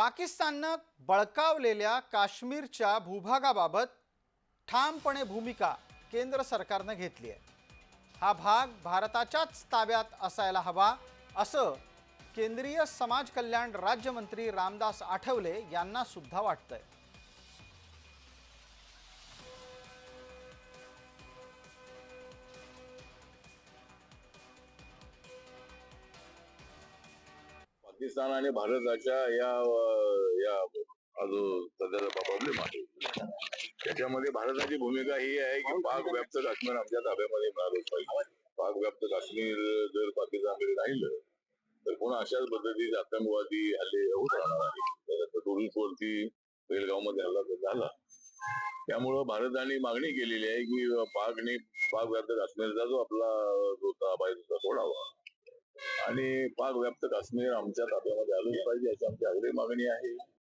पाकिस्ताननं बळकावलेल्या काश्मीरच्या भूभागाबाबत ठामपणे भूमिका केंद्र सरकारनं घेतली आहे. हा भाग भारताच्याच ताब्यात असायला हवा असं केंद्रीय समाज कल्याण राज्यमंत्री रामदास आठवले यांना सुद्धा वाटतंय. पाकिस्तान आणि भारताच्या या या हा जो सध्याचा प्रॉब्लेम आहे. त्याच्यामध्ये भारताची भूमिका ही आहे की पाक व्याप्त काश्मीर आमच्या ताब्यामध्ये मिळालंच पाहिजे पाक व्याप्त काश्मीर जर पाकिस्तानकडे राहिलं तर कोण अशाच पद्धतीचे आतंकवादी हल्ले होत राहणार आहे टुरिस्ट वरती बेलगावमध्ये हल्ला तर झाला. त्यामुळं भारताने मागणी केलेली आहे की पाकने पाक व्याप्त काश्मीरचा जो आपला जो ताबा आहे तो सोडावा आणि पाक व्याप्त काश्मीर आमच्या ताब्यामध्ये आलंच पाहिजे अशी आमची आग्रही मागणी आहे.